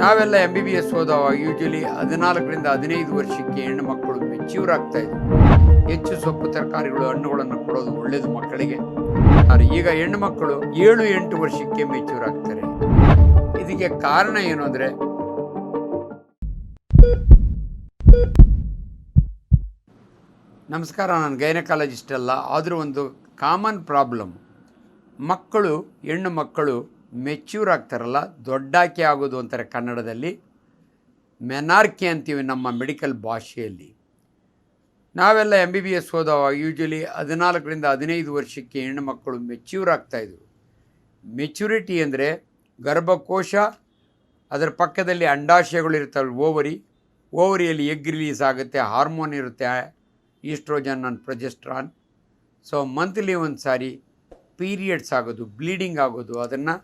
ನಾವೆಲ್ಲ M B B S ಹೋದವಾಗ usually ಹದಿನಾಲ್ಕರಿಂದ ಹದಿನೈದು ವರ್ಷಕ್ಕೆ ಹೆಣ್ಣು ಮಕ್ಕಳು ಮೆಚ್ಯೂರ್ ಆಗ್ತಾ ಇದ್ರು ಹೆಚ್ಚು ಸೊಪ್ಪು, ತರಕಾರಿಗಳು, ಹಣ್ಣುಗಳನ್ನು ಕೊಡೋದು ಒಳ್ಳೆಯದು ಮಕ್ಕಳಿಗೆ. ಆದರೆ ಈಗ ಹೆಣ್ಣು ಮಕ್ಕಳು ಏಳು, ಎಂಟು ವರ್ಷಕ್ಕೆ ಮೆಚ್ಯೂರ್ ಆಗ್ತಾರೆ. ಇದಕ್ಕೆ ಕಾರಣ ಏನು ಅಂದರೆ, ನಮಸ್ಕಾರ, ನಾನು ಗೈನಕಾಲಜಿಸ್ಟ್ ಅಲ್ಲ, ಆದರೂ ಒಂದು ಕಾಮನ್ ಪ್ರಾಬ್ಲಮ್ ಮಕ್ಕಳು, ಹೆಣ್ಣು ಮಕ್ಕಳು ಮೆಚ್ಯೂರ್ ಆಗ್ತಾರಲ್ಲ, ದೊಡ್ಡಾಕೆ ಆಗೋದು ಅಂತಾರೆ ಕನ್ನಡದಲ್ಲಿ. ಮೆನಾರ್ಕಿ ಅಂತೀವಿ ನಮ್ಮ ಮೆಡಿಕಲ್ ಭಾಷೆಯಲ್ಲಿ. ನಾವೆಲ್ಲ ಎಂ ಬಿ ಬಿ ಎಸ್ ಓದುವಾಗ ಯೂಶಲಿ ಹದಿನಾಲ್ಕರಿಂದ ಹದಿನೈದು ವರ್ಷಕ್ಕೆ ಹೆಣ್ಣು ಮಕ್ಕಳು ಮೆಚ್ಯೂರ್ ಆಗ್ತಾಯಿದ್ರು ಮೆಚ್ಯೂರಿಟಿ ಅಂದರೆ ಗರ್ಭಕೋಶ, ಅದರ ಪಕ್ಕದಲ್ಲಿ ಅಂಡಾಶಯಗಳು ಇರ್ತವೆ ಓವರಿ ಓವರಿಯಲ್ಲಿ ಎಗ್ ರಿಲೀಸ್ ಆಗುತ್ತೆ ಹಾರ್ಮೋನ್ ಇರುತ್ತೆ oestrogen and progesterone so monthly ಒಂದು ಸಾರಿ ಪೀರಿಯಡ್ಸ್ ಆಗೋದು ಬ್ಲೀಡಿಂಗ್ ಆಗೋದು, ಅದನ್ನು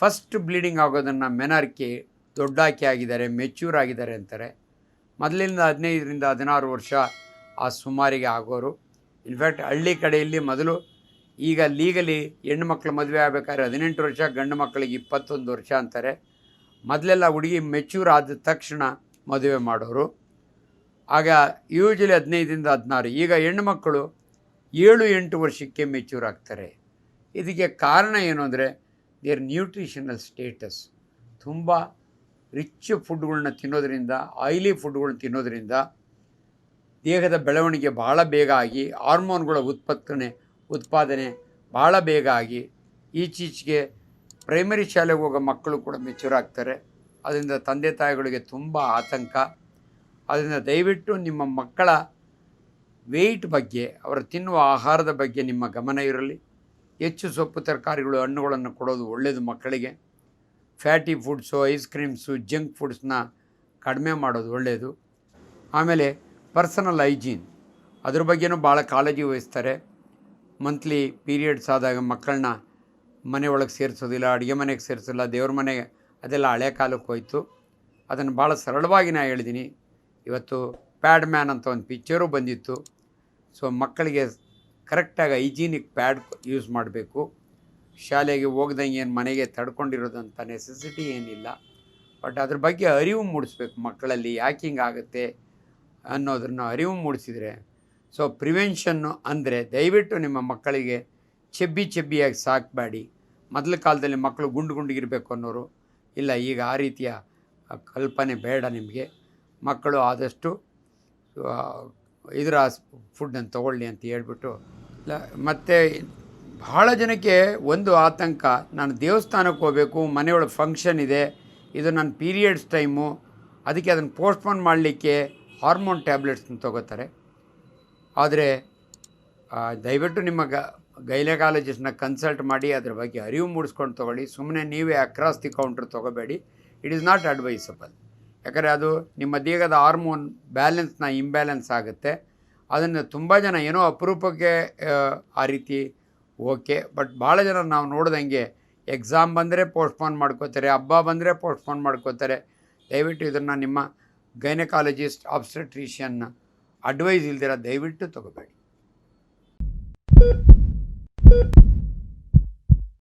ಫಸ್ಟ್ ಬ್ಲೀಡಿಂಗ್ ಆಗೋದನ್ನು ಮೆನಾರ್ಕಿ ದೊಡ್ಡಾಕಿ ಆಗಿದ್ದಾರೆ ಮೆಚ್ಯೂರ್ ಆಗಿದ್ದಾರೆ ಅಂತಾರೆ. ಮೊದಲಿಂದ ಹದಿನೈದರಿಂದ ಹದಿನಾರು ವರ್ಷ ಆ ಸುಮಾರಿಗೆ ಆಗೋರು. ಇನ್ಫ್ಯಾಕ್ಟ್ ಹಳ್ಳಿ ಕಡೆಯಲ್ಲಿ ಮೊದಲು ಈಗ ಲೀಗಲಿ ಹೆಣ್ಣು ಮಕ್ಕಳು ಮದುವೆ ಆಗಬೇಕಾದ್ರೆ ಹದಿನೆಂಟು ವರ್ಷ, ಗಂಡು ಮಕ್ಕಳಿಗೆ ಇಪ್ಪತ್ತೊಂದು ವರ್ಷ ಅಂತಾರೆ. ಮೊದಲೆಲ್ಲ ಹುಡುಗಿ ಮೆಚ್ಯೂರ್ ಆದ ತಕ್ಷಣ ಮದುವೆ ಮಾಡೋರು. ಆಗ ಯೂಶಲಿ ಹದಿನೈದರಿಂದ ಹದಿನಾರು, ಈಗ ಹೆಣ್ಣು ಮಕ್ಕಳು ಏಳು ಎಂಟು ವರ್ಷಕ್ಕೆ ಮೆಚ್ಯೂರ್ ಆಗ್ತಾರೆ. ಇದಕ್ಕೆ ಕಾರಣ ಏನು ಅಂದರೆ ದೇರ್ ನ್ಯೂಟ್ರಿಷನಲ್ ಸ್ಟೇಟಸ್ ತುಂಬ ರಿಚ್ ಫುಡ್ಗಳನ್ನ ತಿನ್ನೋದರಿಂದ ಆಯಿಲಿ ಫುಡ್ಗಳನ್ನ ತಿನ್ನೋದರಿಂದ ದೇಹದ ಬೆಳವಣಿಗೆ ಭಾಳ ಬೇಗ ಆಗಿ ಹಾರ್ಮೋನ್ಗಳ ಉತ್ಪತ್ತನೆ, ಉತ್ಪಾದನೆ ಭಾಳ ಬೇಗ ಆಗಿ ಈಚೀಚೆಗೆ ಪ್ರೈಮರಿ ಶಾಲೆಗೆ ಹೋಗೋ ಮಕ್ಕಳು ಕೂಡ ಮೆಚೂರ್ ಆಗ್ತಾರೆ. ಅದರಿಂದ ತಂದೆ ತಾಯಿಗಳಿಗೆ ತುಂಬ ಆತಂಕ. ಅದರಿಂದ ದಯವಿಟ್ಟು ನಿಮ್ಮ ಮಕ್ಕಳ ವೆಯ್ಟ್ ಬಗ್ಗೆ, ಅವರು ತಿನ್ನುವ ಆಹಾರದ ಬಗ್ಗೆ ನಿಮ್ಮ ಗಮನ ಇರಲಿ. ಹೆಚ್ಚು ಸೊಪ್ಪು ತರಕಾರಿಗಳು ಹಣ್ಣುಗಳನ್ನು ಕೊಡೋದು ಒಳ್ಳೆಯದು ಮಕ್ಕಳಿಗೆ. Fatty foods ice creams junk ಫುಡ್ಸ್ನ ಕಡಿಮೆ ಮಾಡೋದು ಒಳ್ಳೆಯದು ಆಮೇಲೆ ಪರ್ಸನಲ್ ಹೈಜೀನ್ ಅದ್ರ ಬಗ್ಗೆನೂ ಭಾಳ ಕಾಳಜಿ ವಹಿಸ್ತಾರೆ. ಮಂತ್ಲಿ ಪೀರಿಯಡ್ಸ್ ಆದಾಗ ಮಕ್ಕಳನ್ನ ಮನೆ ಒಳಗೆ ಸೇರಿಸೋದಿಲ್ಲ, ಅಡುಗೆ ಮನೆಗೆ ಸೇರಿಸೋಲ್ಲ ದೇವ್ರ ಮನೆಗೆ ಅದೆಲ್ಲ ಹಳೆ ಕಾಲಕ್ಕೆ ಹೋಯಿತು. ಅದನ್ನು ಭಾಳ ಸರಳವಾಗಿ ನಾನು ಹೇಳಿದ್ದೀನಿ ಇವತ್ತು ಪ್ಯಾಡ್ ಮ್ಯಾನ್ ಅಂತ ಒಂದು ಪಿಕ್ಚರು ಬಂದಿತ್ತು. ಸೊ ಮಕ್ಕಳಿಗೆ ಕರೆಕ್ಟಾಗಿ ಹೈಜೀನಿಕ್ ಪ್ಯಾಡ್ ಯೂಸ್ ಮಾಡಬೇಕು. ಶಾಲೆಗೆ ಹೋಗ್ದಂಗೆ ಏನು ಮನೆಗೆ ತಡ್ಕೊಂಡಿರೋದಂಥ ನೆಸೆಸಿಟಿ ಏನಿಲ್ಲ. ಬಟ್ ಅದ್ರ ಬಗ್ಗೆ ಅರಿವು ಮೂಡಿಸ್ಬೇಕು ಮಕ್ಕಳಲ್ಲಿ, ಯಾಕೆ ಹಿಂಗಾಗುತ್ತೆ ಅನ್ನೋದನ್ನು ಅರಿವು ಮೂಡಿಸಿದರೆ ಸೊ ಪ್ರಿವೆನ್ಷನ್ನು ಅಂದರೆ ದಯವಿಟ್ಟು ನಿಮ್ಮ ಮಕ್ಕಳಿಗೆ ಚೆಬ್ಬಿ ಚೆಬ್ಬಿಯಾಗಿ ಸಾಕಬೇಡಿ. ಮೊದಲ ಕಾಲದಲ್ಲಿ ಮಕ್ಕಳು ಗುಂಡು ಗುಂಡಿಗಿರಬೇಕು ಅನ್ನೋರು. ಇಲ್ಲ, ಈಗ ಆ ರೀತಿಯ ಕಲ್ಪನೆ ಬೇಡ ನಿಮಗೆ. ಮಕ್ಕಳು ಆದಷ್ಟು ಇದರ ಫುಡ್ಡನ್ನು ತೊಗೊಳ್ಳಿ ಅಂತ ಹೇಳ್ಬಿಟ್ಟು ಮತ್ತು ಭಾಳ ಜನಕ್ಕೆ ಒಂದು ಆತಂಕ, ನಾನು ದೇವಸ್ಥಾನಕ್ಕೆ ಹೋಗಬೇಕು, ಮನೆಯೊಳಗೆ ಫಂಕ್ಷನ್ ಇದೆ, ಇದು ನನ್ನ ಪೀರಿಯಡ್ಸ್ ಟೈಮು ಅದಕ್ಕೆ ಅದನ್ನು ಪೋಸ್ಟ್ಪೋನ್ ಮಾಡಲಿಕ್ಕೆ ಹಾರ್ಮೋನ್ ಟ್ಯಾಬ್ಲೆಟ್ಸ್ನ ತೊಗೋತಾರೆ. ಆದರೆ ದಯವಿಟ್ಟು ನಿಮ್ಮ ಗ ಗೈನಕಾಲಜಿಸ್ಟ್ನ ಕನ್ಸಲ್ಟ್ ಮಾಡಿ, ಅದ್ರ ಬಗ್ಗೆ ಅರಿವು ಮೂಡಿಸ್ಕೊಂಡು ತೊಗೊಳ್ಳಿ. ಸುಮ್ಮನೆ ನೀವೇ ಅಕ್ರಾಸ್ ದಿ ಕೌಂಟ್ರ್ ತೊಗೋಬೇಡಿ. ಇಟ್ ಈಸ್ ನಾಟ್ ಅಡ್ವೈಸಬಲ್ ಯಾಕಂದರೆ ಅದು ನಿಮ್ಮ ದೇಹದ ಹಾರ್ಮೋನ್ ಬ್ಯಾಲೆನ್ಸ್ನ ಇಂಬ್ಯಾಲೆನ್ಸ್ ಆಗುತ್ತೆ. ಅದನ್ನು ತುಂಬ ಜನ ಏನೋ ಅಪರೂಪಕ್ಕೆ ಆ, ರೀತಿ ಓಕೆ. ಬಟ್ ಭಾಳ ಜನ ನಾವು ನೋಡ್ದಂಗೆ ಎಕ್ಸಾಮ್ ಬಂದರೆ ಪೋಸ್ಟ್ಪೋನ್ ಮಾಡ್ಕೋತಾರೆ ಹಬ್ಬ ಬಂದರೆ ಪೋಸ್ಟ್ಪೋನ್ ಮಾಡ್ಕೋತಾರೆ. ದಯವಿಟ್ಟು ಇದನ್ನು ನಿಮ್ಮ ಗೈನಕಾಲಜಿಸ್ಟ್ ಆಬ್ಸ್ಟ್ರಿಷಿಯನ್ ಅಡ್ವೈಸ್ ಇಲ್ದಿರ ದಯವಿಟ್ಟು ತೊಗೋಬೇಡಿ.